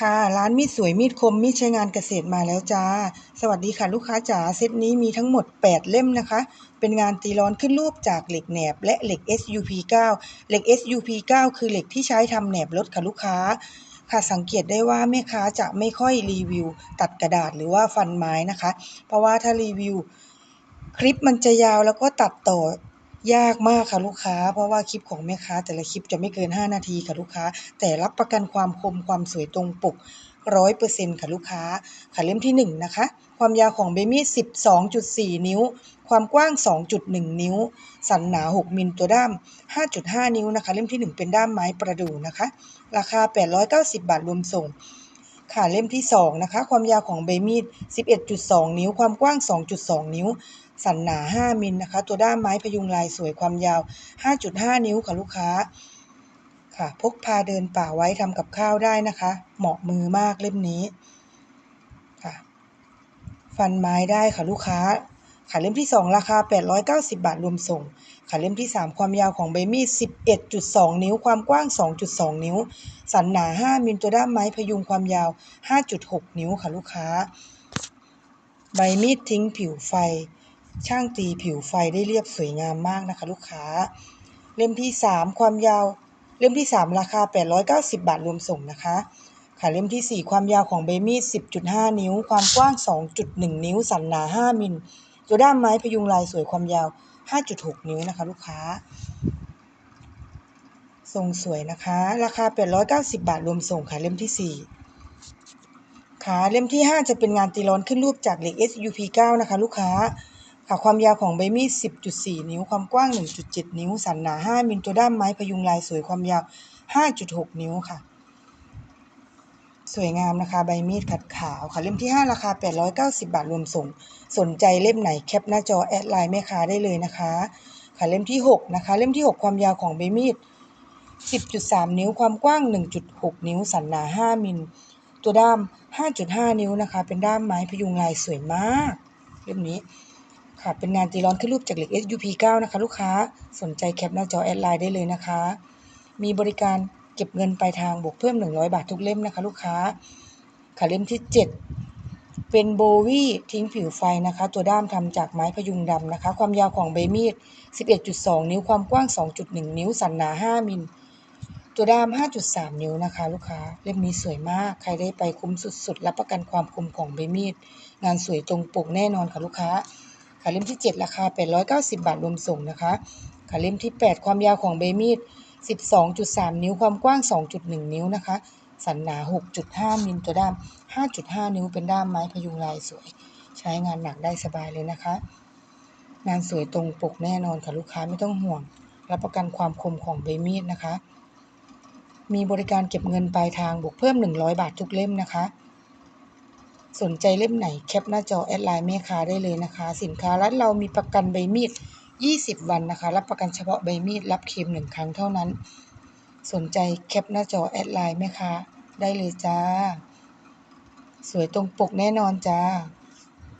ค่ะ ร้านมีดสวยมีดคมมีดใช้งานเกษตรมาแล้วจ้า สวัสดีค่ะลูกค้าจ๋าเซตนี้มีทั้งหมด 8 เล่มนะคะ เป็นงานตีร้อนขึ้นรูปจากเหล็กแหนบ และเหล็ก SUP9 เหล็ก SUP9 คือเหล็กที่ใช้ทำแหนบรถค่ะลูกค้า ค่ะสังเกตได้ว่าแม่ค้าจะไม่ค่อยรีวิว ตัดกระดาษหรือว่าฟันไม้นะคะ เพราะว่าถ้ารีวิว คลิปมันจะยาวแล้วก็ตัดต่อ ยากมากค่ะลูกค้า เพราะว่าคลิปของแม่ค้า แต่ละคลิปจะไม่เกิน 5 นาทีค่ะลูกค้า แต่รับประกันความคมความสวยตรงปกร้อยเปอร์เซ็นต์ค่ะลูกค้า ค่ะเล่มที่ 1 นะคะ ความยาวของเบมี่12.4นิ้ว ความกว้าง 2.1 นิ้ว สันหนา 6 มิลตัวด้าม 5.5 นิ้วนะคะ เล่มที่ 1 เป็นด้ามไม้ประดู่นะคะ ราคา 890 บาทรวมส่งค่ะเล่มที่ 2 นะคะ ความยาวของใบมีด 11.2 นิ้ว ความกว้าง 2.2 นิ้ว สันหนา 5 มิลนะคะ ตัวด้ามไม้พยุงลายสวยความยาว 5.5 นิ้วค่ะลูกค้า ค่ะ พกพาเดินป่าไว้ทำกับข้าวได้นะคะ เหมาะมือมากเล่มนี้ ค่ะ ฟันไม้ได้ค่ะลูกค้า ค่ะเล่มที่ 2 ราคา 890 บาทรวมส่ง ค่ะเล่มที่ 3 ความยาวของใบมีด 11.2 นิ้ว ความกว้าง 2.2 นิ้ว สันหนา 5 มิลตัวด้ามไม้พยุงความยาว 5.6 นิ้วค่ะลูกค้า ใบมีดทิ้งผิวไฟ ช่างตีผิวไฟได้เรียบสวยงามมากนะคะ ลูกค้า เล่มที่ 3 ความยาว เล่มที่ 3 ราคา 890 บาทรวมส่งนะคะ ค่ะเล่มที่ 4 ความยาวของใบมีด10.5 นิ้ว ความกว้าง 2.1 นิ้ว สันหนา 5 มิลตัวด้ามไม้พยุงลายสวยความยาว 5.6 นิ้วนะคะ ลูกค้า ทรงสวยนะคะ ราคา 890 บาทรวมส่งค่ะเล่มที่ 4ค่ะเล่มที่ 5 จะเป็นงานตีร้อนขึ้นรูปจากเหล็ก SUP9 นะคะ ลูกค้า ค่ะความยาวของใบมีด 10.4 นิ้ว ความกว้าง 1.7 นิ้ว สันหนา 5มิล ตัวด้ามไม้พยุงลายสวย ความยาว 5.6 นิ้วค่ะ สวยงามนะคะ ใบมีดขัดขาวค่ะ เล่มที่ 5 ราคา 890 บาทรวมส่ง สนใจเล่มไหนแคปหน้าจอแอดไลน์แม่ค้าได้เลยนะคะ ค่ะ เล่มที่ 6 นะคะ เล่มที่ 6 ความยาวของใบมีด 10.3 นิ้ว ความกว้าง 1.6 นิ้ว สันหนา 5มิล ตัวด้าม 5.5 นิ้วนะคะ เป็นด้ามไม้พยุงลายสวยมาก เล่มนี้ ค่ะ เป็นงานตีร้อนขึ้นรูปจากเหล็ก SUP9 นะคะ ลูกค้าสนใจแคปหน้าจอแอดไลน์ได้เลยนะคะ มีบริการเก็บเงินปลายทางบวกเพิ่ม 100 บาททุกเล่มนะคะ ลูกค้า ค่ะเล่มที่ 7 เป็นโบวี่ทิ้งผิวไฟนะคะ ตัวด้ามทำจากไม้พยุงดำนะคะ ความยาวของใบมีด 11.2 นิ้วความกว้าง 2.1 นิ้ว สันหนา 5 มิล ตัวด้าม 5.3 นิ้วนะคะ ลูกค้าเล่มนี้สวยมาก ใครได้ไปคุ้มสุดๆรับประกันความคมของใบมีด งานสวยตรงปกแน่นอนค่ะลูกค้า ค่ะเล่มที่ 7 ราคา 890 บาทรวมส่งนะคะ ค่ะเล่มที่ 8 ความยาวของใบมีด 12.3 นิ้วความกว้าง 2.1 นิ้วนะคะ สันหนา 6.5 มิลตัวด้าม 5.5 นิ้วเป็นด้ามไม้พยุงลายสวย ใช้งานหนักได้สบายเลยนะคะ งานสวยตรงปกแน่นอนค่ะลูกค้าไม่ต้องห่วง รับประกันความคมของใบมีดนะคะ มีบริการเก็บเงินปลายทางบวกเพิ่ม 100 บาททุกเล่มนะคะ สนใจเล่มไหนแคปหน้าจอแอดไลน์แม่ค้าได้เลยนะคะ สินค้าร้านเรามีประกันใบมีด 20 วันนะคะ รับประกันเฉพาะใบมีด รับเคลมหนึ่งครั้งเท่านั้น สนใจแคปหน้าจอแอดไลน์แม่ค้าได้เลยจ้า สวยตรงปกแน่นอนจ้า